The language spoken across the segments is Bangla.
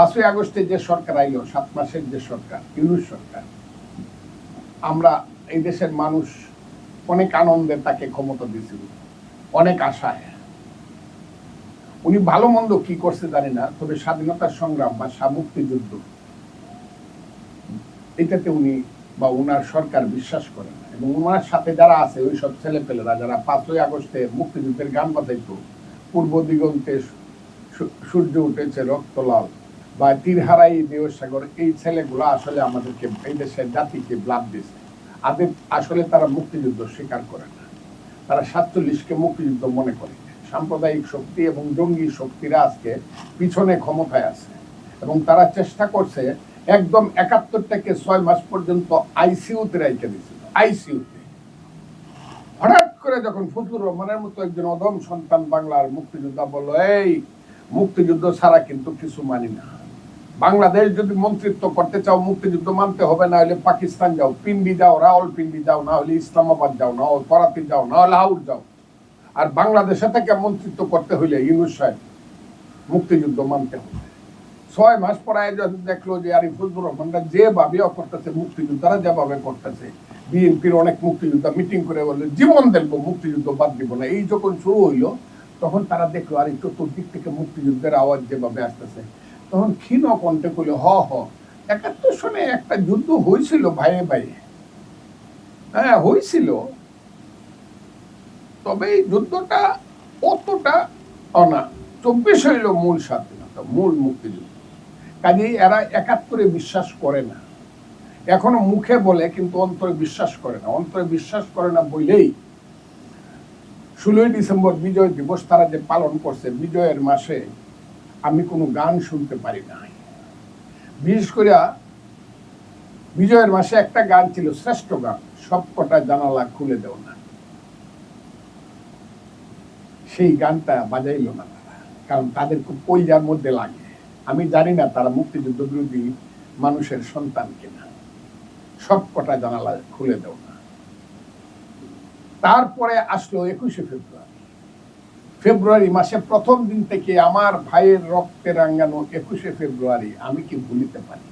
পাঁচই আগস্টে যে সরকার আইলো, সাত মাসের যে সরকার, ইউনুস সরকার, আমরা এই দেশের মানুষ অনেক আনন্দে তাকে ক্ষমতা দিয়েছিল, অনেক আশায়। উনি ভালো মন্দ কি করছে জানি না, তবে স্বাধীনতার সংগ্রাম বা মুক্তিযুদ্ধ, এটাতে উনি বা উনার সরকার বিশ্বাস করে না। এবং উনার সাথে যারা আছে, ওই সব ছেলেপেলেরা যারা পাঁচই আগস্টে মুক্তিযুদ্ধের গান বাজাইতো, পূর্ব দিগন্তে সূর্য উঠেছে রক্তলাল বা তীরহারাই দেবসাগর, এই ছেলেগুলো আসলে আমাদেরকে, এই দেশের জাতিকে ব্লাড দিছে আদের, আসলে তারা মুক্তিযুদ্ধ স্বীকার করে না। তারা সাতচল্লিশকে মুক্তিযুদ্ধ মনে করে। সাম্প্রদায়িক শক্তি এবং জঙ্গি শক্তিরা আজকে পিছনে ক্ষমতায় আছে এবং তারা চেষ্টা করছে একদম একাত্তর থেকে ছয় মাস পর্যন্ত আইসিউতে রেখে দিয়েছিল আইসিউতে। হঠাৎ করে যখন ফজলুর রহমানের মতো একজন অদম সন্তান বাংলার মুক্তিযোদ্ধা বলল, এই, মুক্তিযুদ্ধ ছাড়া কিন্তু কিছু মানি না। বাংলাদেশ যদি মন্ত্রিত্ব করতে চাও, মুক্তিযুদ্ধ মানতে হবে, না হলে পাকিস্তান যাও, পিন্ডি যাও, রাওয়াল পিন্ডি যাও, না হলে ইসলামাবাদ যাও, না হলে করাতি যাও, না হলে হাউর যাও। আর বাংলাদেশে থেকে মন্ত্রিত্ব করতে হইলে ইউনুস সাহেব মুক্তিযুদ্ধ মানতে হবে। ছয় মাস পরে যখন দেখল যে আরিফ ফজলুর রহমানরা যেভাবে করতেছে মুক্তিযোদ্ধারা যেভাবে করতেছে, বিএনপির অনেক মুক্তিযোদ্ধা মিটিং করে বলল, জীবন দেখব, মুক্তিযুদ্ধ বাদ দিব না। এই যখন শুরু হইল, তখন তারা দেখল আর চতুর্দিক থেকে মুক্তিযুদ্ধের আওয়াজ যেভাবে আসতেছে তখন ক্ষীণ কণ্ঠে করল হ হ। একাত্তর সনে একটা যুদ্ধ হয়েছিল ভাইয়ে ভাইয়ে হ্যাঁ হয়েছিল তবে এই যুদ্ধটা অতটা অনা। চব্বিশ হইল মূল স্বাধীনতা, মূল মুক্তিযুদ্ধ। কাজেই এরা একাত্তরে বিশ্বাস করে না। এখনও মুখে বলে, কিন্তু অন্তরে বিশ্বাস করে না। অন্তরে বিশ্বাস করে না বলেই ষোলোই ডিসেম্বর বিজয় দিবস তারা যে পালন করছে, বিজয়ের মাসে আমি কোনো গান শুনতে পারি না বিশেষ করে বিজয়ের মাসে একটা গান ছিল, শ্রেষ্ঠ গান সব কটা জানালা খুলে দেও না। সেই গানটা বাজাইলো না তারা, কারণ তাদের খুব কইজার মধ্যে লাগে। আমি জানি না তারা মুক্তিযুদ্ধ বিরোধী মানুষের সন্তান কিনা। সব কটা জানালা খুলে দেও না। তারপরে আসলো একুশে ফেব্রুয়ারি। ফেব্রুয়ারি মাসে প্রথম দিন থেকে আমার ভাইয়ের রক্তে রাঙ্গানো একুশে ফেব্রুয়ারি, আমি কি ভুলিতে পারি?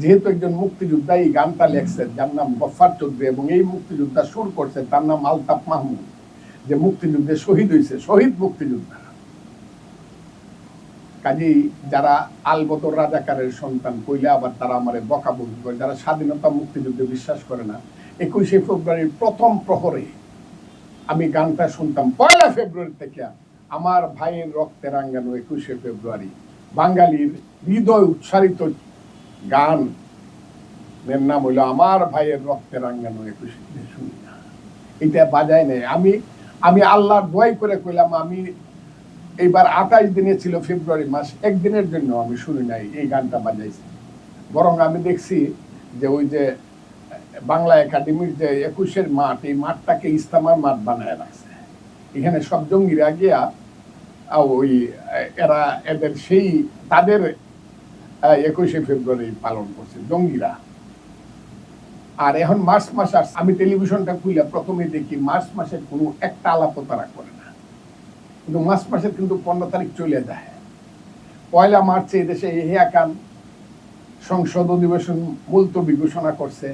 যেহেতু একজন মুক্তিযোদ্ধা, এই গানটা লেখছেন, যার নাম গফার চৌধুরী এবং এই মুক্তিযোদ্ধা সুর করছে তার নাম আলতাফ মাহমুদ, যে মুক্তিযুদ্ধে শহীদ হয়েছে, শহীদ মুক্তিযোদ্ধা। কাজেই যারা আলবদর রাজাকারের সন্তান, কইলে আবার তারা আমার বকাবকি করে, যারা স্বাধীনতা মুক্তিযুদ্ধে বিশ্বাস করে না, একুশে ফেব্রুয়ারির প্রথম প্রহরে আমি গানটা শুনতাম পয়লা ফেব্রুয়ারি থেকে। আমার ভাইয়ের রক্তে রাঙ্গানো একুশে ফেব্রুয়ারি। বাঙালির হৃদয় উচ্চারিত গান। এর নাম হইল আমার ভাইয়ের রক্তে রাঙ্গানো একুশে শুনি না এটা বাজায় নেই। আমি আমি আল্লাহর দোয়াই করে কইলাম, আমি এইবার আঠাশ দিনে ছিল ফেব্রুয়ারি মাস, একদিনের জন্য আমি শুনি নাই, এই গানটা বাজাইছি। বরং আমি দেখছি যে ওই যে বাংলা একাডেমির যে একুশের মাঠ, এই মাঠটাকে ইস্তামার মাঠ বানায় রাখছে। এখানে সব জঙ্গিরা গিয়া ওই, এরা এদের সেই, তাদের একুশে ফেব্রুয়ারি পালন করছে, জঙ্গিরা। আর এখন মার্চ মাস আসছে, আমি টেলিভিশনটা খুলে প্রথমে দেখি, মার্চ মাসের কোনো একটা আলাপও তারা করে না। কিন্তু মার্চ মাসের কিন্তু পনেরো তারিখ চলে যায়। পয়লা মার্চে এদেশে এহিয়াকান সংসদ অধিবেশন মুলতবি ঘোষণা করছে।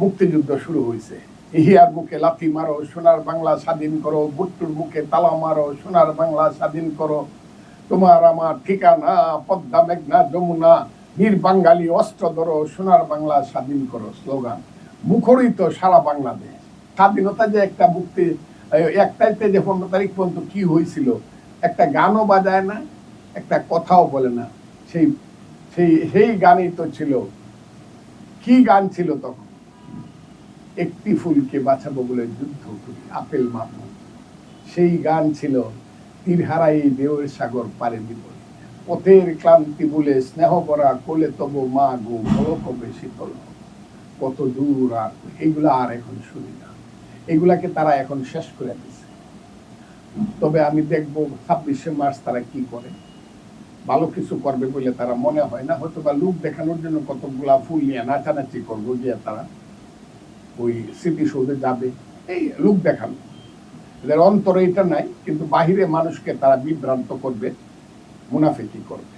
মুক্তিযুদ্ধ শুরু হয়েছে ইহিয়ার মুখে লাথি মারো, সোনার বাংলা স্বাধীন করো, বুট্টুর মুখে তালা মারো, সোনার বাংলা স্বাধীন করো। তোমার আমার ঠিকানা, পদ্মা, মেঘনা, যমুনা, বীর বাঙালি, অস্ত্র ধরো, সোনার বাংলা স্বাধীন করো স্লোগান। মুখরিত সারা বাংলাদেশ। স্বাধীনতা যে একটা মুক্তি এই একটাইতে যে পনেরো তারিখ পর্যন্ত কি হয়েছিল একটা গানও বাজায় না, একটা কথাও বলে না। সেই সেই সেই গানই তো ছিল। কি গান ছিল তখন? একটি ফুলকে বাঁচাবো বলে যুদ্ধ করি, আপেল মাপু সেই গান ছিল, তীরহারাই দেওয়ের সাগর পারে দিব পথের ক্লান্তি বলে স্নেহ করা কোলে তব মা গো বলো কবে শীতল। কত দূর আর, এইগুলা আর এখন শুনি না। এগুলাকে তারা এখন শেষ করে দিছে তবে আমি দেখব ছাব্বিশে মার্চ তারা কি করে। ভালো কিছু করবে বলে তারা মনে হয় না। হয়তো বা লোক দেখানোর জন্য কতগুলা ফুল নিয়ে নাচানাচি করব গিয়ে তারা। ওই স্মৃতিসৌধে যাবে, এই লোক দেখানো এদের অন্তরে এটা নাই, কিন্তু বাহিরে মানুষকে তারা বিভ্রান্ত করবে, মুনাফেকি করবে।